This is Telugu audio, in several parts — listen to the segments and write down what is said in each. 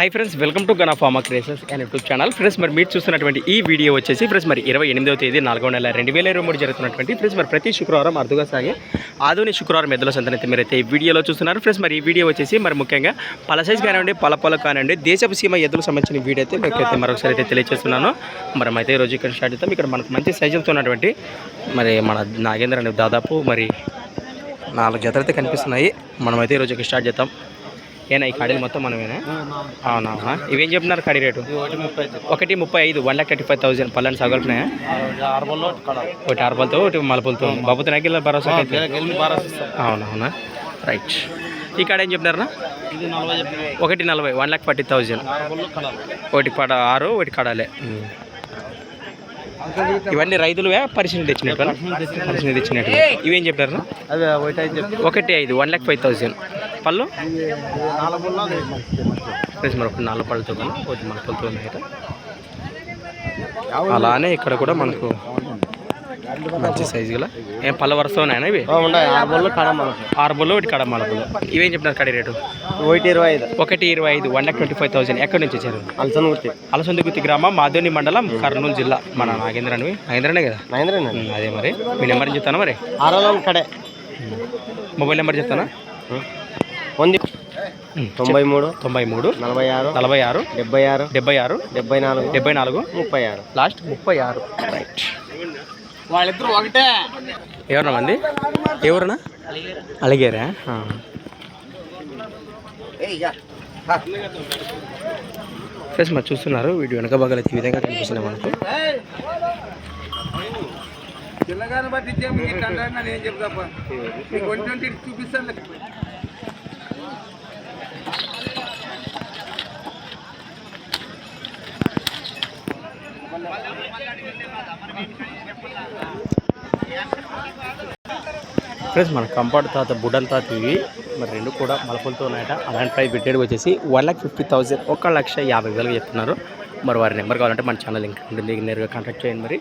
Hi friends welcome to Gun Pharma Creations and YouTube channel friends మరి మీరు చూస్తున్నటువంటి ఈ వీడియో వచ్చేసి ఫ్రెండ్స్ మరి ఇరవై ఎనిమిదవ తేదీ నాలుగో నెల రెండు వేల ఇరవై మూడు జరుగుతున్నటువంటి ఫ్రెండ్స్ మరి ప్రతి శుక్రవారం అరుదుగా సాగే ఆధునిక శుక్రవారం ఎద్దుల సంతనైతే మీరైతే ఈ వీడియోలో చూస్తున్నారు. ఫ్రెండ్స్ మరి ఈ వీడియో వచ్చేసి మరి ముఖ్యంగా పల సైజ్ కానివ్వండి పల పొల కానివ్వండి దేశపు సీమ ఎద్దులకు సంబంధించిన వీడియో అయితే మీకు అయితే మరొకసారి అయితే తెలియజేస్తున్నాను మరి అయితే ఈరోజు ఇక్కడ స్టార్ట్ చేద్దాం. ఇక్కడ మనకు మంచి సైజులతో ఉన్నటువంటి మరి మన నాగేంద్ర అనే దాదాపు మరి నాలుగు జతలు అయితే కనిపిస్తున్నాయి. మనమైతే ఈరోజు ఇక్కడ స్టార్ట్ చేద్దాం. ఏనా ఈ కాడీలు మొత్తం మనమేనా? అవునా? ఇవేం చెప్తున్నారు కాడీ రేటు? ఒకటి ముప్పై ఐదు. One lakh thirty five thousand. పళ్ళని బల్లో కడాలి. ఒకటి ఆరుపలతో ఒకటి మలపలతో. బాబుతో భరోసా గెలిమి బాగా ఇస్తాం. అవునవునా రైట్. ఈ కాడ ఏం చెప్తున్నారా ఇది నలభై చెప్పిన ఒకటి నలభై వన్ లాక్ ఫార్టీ థౌజండ్ ఒకటి పడ ఆరు ఒకటి కడాలే. ఇవన్నీ రైతులువే పరిశీలన తెచ్చినట్టు పరిశీలన తెచ్చినట్టు ఇవేం చెప్పారు ఒకటి ఐదు వన్ లాక్ ఫైవ్ థౌజండ్ పళ్ళు? అది ప్లస్ మరొక నాలుగు పళ్ళతో కానీ ఒకటి మన పళ్ళతో ఉన్నాయి. అలానే ఇక్కడ కూడా మనకు మంచి సైజు గల. ఏం పళ్ళ వరుస ఇవి? ఉన్నాయి. ఆరు బల్లో ఒకటి కడ మలబులు ఇవేం చెప్తున్నారు కడి రేటు? ఒకటి ఇరవై ఐదు. ఒకటి ఇరవై ఐదు one lakh twenty five thousand ఎక్కడి నుంచి వచ్చారు? అలసన్ గుర్తి అలసందుగుత్తి గ్రామం మాధోని మండలం కర్నూలు జిల్లా. మన నాగేంద్ర అని నాగేంద్రనే కదా? ఉమ్, అదే మరి. మీ నెంబర్ చెప్తానా మరి? ఆరో కడే. మొబైల్ నెంబర్ చెప్తానా? ఉంది. తొంభై మూడు. తొంభై మూడు. నలభై ఆరు. నలభై ఆరు. డెబ్బై ఆరు. డెబ్బై ఆరు. డెబ్బై నాలుగు. డెబ్బై నాలుగు. ముప్పై ఆరు. లాస్ట్ ముప్పై ఆరు. రైట్ వాళ్ళిద్దరు ఒకటే. ఎవరన్నా మంది? ఎవరన్నా? అలిగారా? ఆ. ఫ్రెండ్స్ మరి చూస్తున్నారు. వీడియో వెనక భాగాలు ఈ విధంగా కనిపిస్తున్నాయి మనకు. పిల్లగాని బట్టి నేను చెప్తా చూపిస్తాను. ఫ్రెండ్స్ మన కంపార్ట్ తాత బుడన్ తాత ఇవి మరి రెండు కూడా మలపులతో ఉన్నాయట. అలాంటి ప్రైస్ పెట్టేది వచ్చేసి వన్ లాక్ ఫిఫ్టీ థౌసండ్ ఒక లక్ష యాభై వేలుగా చెప్తున్నారు. మరి వారి నెంబర్ కావాలంటే మన ఛానల్ లింక్ ఉంటుంది నేరుగా కాంటాక్ట్ చేయండి మరి.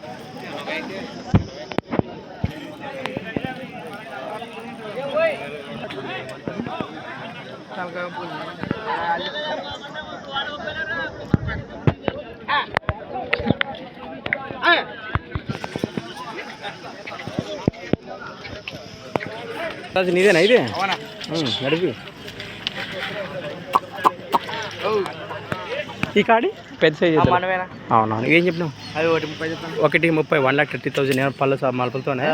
రాజు నీదేనా ఇదే? నడిపి. ఈ కాడి? పెద్ద సైజ్ అవునవును ఏం చెప్పినావు అవి ఒకటి ముప్పై చెప్తాను. ఒకటి ముప్పై వన్ లాక్ థర్టీ థౌసండ్ ఏమైనా పళ్ళు సా- మలపలతో ఉన్నాయి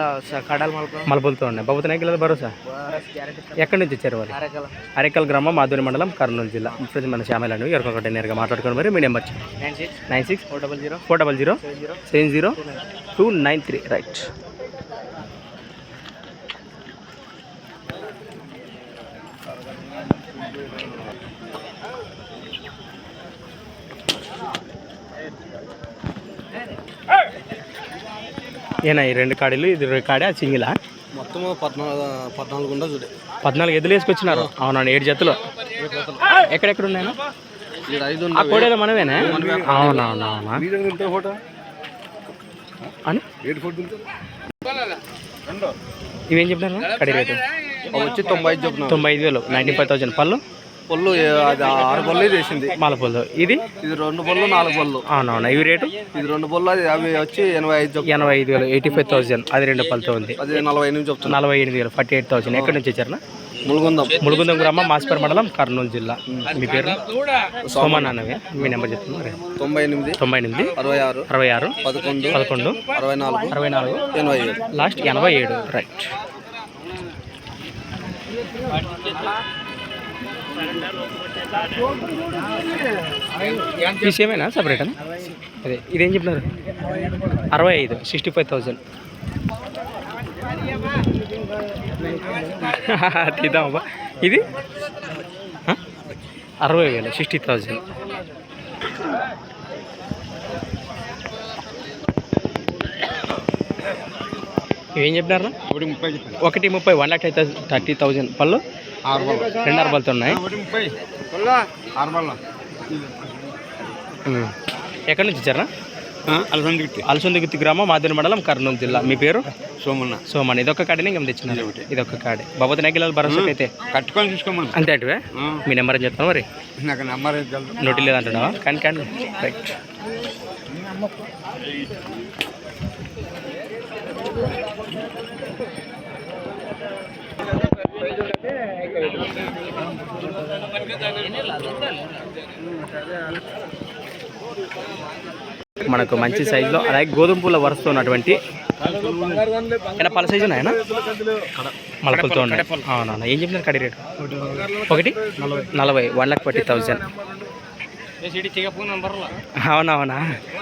కడాలి మలప మలపలతో ఉన్నాయి బాబుతో నాయకుల భరోసా ఎక్కడి నుంచి వచ్చారు వారు అరకల. అరేకల్ గ్రామం మాధురి మండలం కర్నూలు జిల్లా. ఫ్రెండ్స్ మన శ్యామలండి ఎవరికొకటి నేరుగా మాట్లాడుకోండి మరి మీ number nine six. Nine six. Four double zero. Four double zero. Seven zero. Two nine three. Right. ఏనా ఈ రెండు కాడీలు ఇది రెండు కాడే అది సింగిలా? మొత్తం పద్నాలుగు పద్నాలుగు ఉందా చూడే. పద్నాలుగు ఎద్దులు వేసుకొచ్చినారు. అవునండి ఏడు జతలు. ఎక్కడెక్కడ ఐదు ఆ కోడేలో మనమేనా అవునవునవునా అని? ఇవేం చెప్పినారు? కడి రేటు వచ్చి తొంభై ఐదు తొంభై ఐదు వేలు నైంటీ ఫైవ్ థౌసండ్. పళ్ళు? పళ్ళు అది ఆరు పళ్ళు చేసింది. మాల పళ్ళు. ఇది? ఇది రెండు పళ్ళు నాలుగు పళ్ళు. అవునవునా. ఇవి రేటు? ఇది రెండు పళ్ళు అది అవి వచ్చి ఎనభై ఐదు ఎనభై ఐదు వేలు ఎయిటీ ఫైవ్ థౌసండ్. అది రెండు పళ్ళతో ఉంది. అది నలభై ఎనిమిది చెప్తున్నా నలభై ఎనిమిది వేలు ఫార్టీ ఎయిట్ థౌసండ్. ఎక్కడి నుంచి వచ్చారనా ములుగుందాం. ములుగుందం గ్రామం మాస్పర్ మండలం కర్నూలు జిల్లా. మీ పేరు? సోమన్ అన్నవే. మీ నెంబర్ చెప్తున్నా మరి తొంభై ఎనిమిది తొంభై ఎనిమిది అరవై ఆరు అరవై ఆరు పదకొండు పదకొండు అరవై నాలుగు అరవై నాలుగు ఎనభై ఏడు. లాస్ట్ ఎనభై ఏడు. రైట్. ఈ సేమేనా సపరేట్ అదే ఇదేం చెప్పినారు అరవై ఐదు సిక్స్టీ ఫైవ్ థౌజండ్ తీద్దామబ్బా ఇది? అరవై వేలు సిక్స్టీ థౌజండ్ ఏం చెప్పినారు ఒకటి ముప్పై చెప్పాను ఒకటి ముప్పై వన్ లాక్ అయితే థర్టీ థౌజండ్ పళ్ళు. రెండు అరబలతో ఉన్నాయి. ఎక్కడి నుంచి వచ్చారా? అలసంది గుట్టి అలసందుగుత్తి గ్రామం మాదిరి మండలం కర్నూలు జిల్లా. మీ పేరు? సోమన్న. సోమన్ ఇదొక కాడని ఇంకా తెచ్చినారు ఇదొక కాడే. బాబు నెగ్గిలాలు భరోసా అయితే కట్టుకొని తీసుకోమని అంతే అంటే మీ నెంబర్ అని చెప్తాను మరి? నాకు నెంబర్. నోటి లేదంటున్నావా? కానీ కానీ. రైట్ మనకు మంచి సైజులో అలాగే గోధుమ పూల వరుసతో ఉన్నటువంటి పల సైజు ఉన్నాయనా మలకలతో ఉన్నాయి. అవునవునా. ఏం చెప్పినారు కడి రేటు ఒకటి? నలభై. వన్ లాక్ ఫార్టీ థౌజండ్ అవునవునా?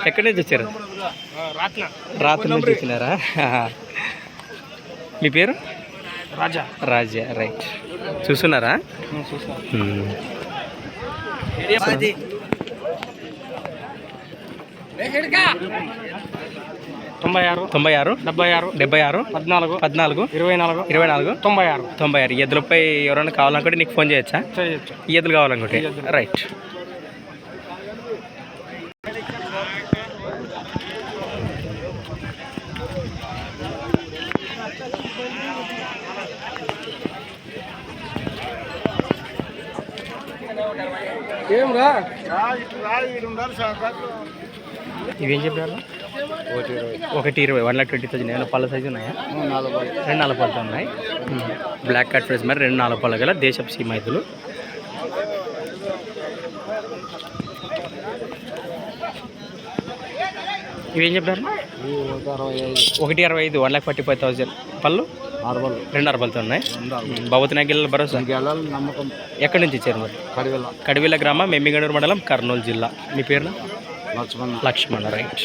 ఎక్కడి నుంచి వచ్చారు? రాత్రి నుంచి వచ్చినారా? మీ పేరు? రాజా. రాజా రైట్ చూస్తున్నారా. తొంభై ఆరు తొంభై ఆరు డెబ్బై ఆరు డెబ్బై ఆరు పద్నాలుగు పద్నాలుగు ఇరవై నాలుగు ఇరవై నాలుగు తొంభై ఆరు. తొంభై ఆరు. ఎద్దులపై ఎవరైనా కావాలనుకుంటే నీకు ఫోన్ చేయొచ్చా? చేయొచ్చు. ఎద్దులు కావాలనుకుంటే. రైట్ ఏం రా ఇవేం చెప్పారు? ఒకటి ఇరవై వన్ లాక్ ట్వంటీ థౌసండ్. ఏమైనా పళ్ళ సైజు ఉన్నాయా? రెండు నాలుగు పళ్ళతో ఉన్నాయి. బ్లాక్ కట్ ఫేస్ మరి రెండు నాలుగు పళ్ళ గల దేశపు సీమ ఎద్దులు ఇవేం చెప్పారు? ఒకటి అరవై ఐదు one lakh forty five thousand పళ్ళు. రెండు అరవలతో ఉన్నాయి. భవతి నగిల్ల భరోసా? నమ్మకం. ఎక్కడి నుంచి ఇచ్చారు మరి? కడివిల. గ్రామం మెమ్మిగడూరు మండలం కర్నూలు జిల్లా. మీ పేరు లక్ష్మణ. లక్ష్మణ రైట్.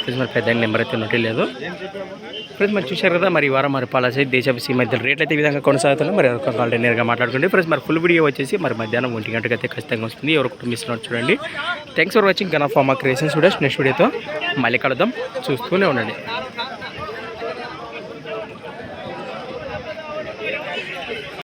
ఫ్రెండ్స్ మరి పెద్ద నెంబర్ అయితే నోటి లేదు ఫ్రెండ్స్ మరి చూశారు కదా మరి వారం మరి పాలసీ దేశపు సీమ మధ్యలో రేట్లు అయితే ఈ విధంగా కొనసాగుతున్నాయి. మరి ఒక కాల్ నేరుగా మాట్లాడుకుంటే ఫ్రెండ్స్ మరి ఫుల్ వీడియో వచ్చేసి మరి మధ్యాహ్నం ఒంటి గంటకి అయితే ఖచ్చితంగా వస్తుంది. ఎవరు కుటుంబ మిస్ చూడండి. Thanks for watching Gun Pharma Creations videos next వీడియోతో మళ్ళీ కలుద్దాం. చూస్తూనే ఉండండి.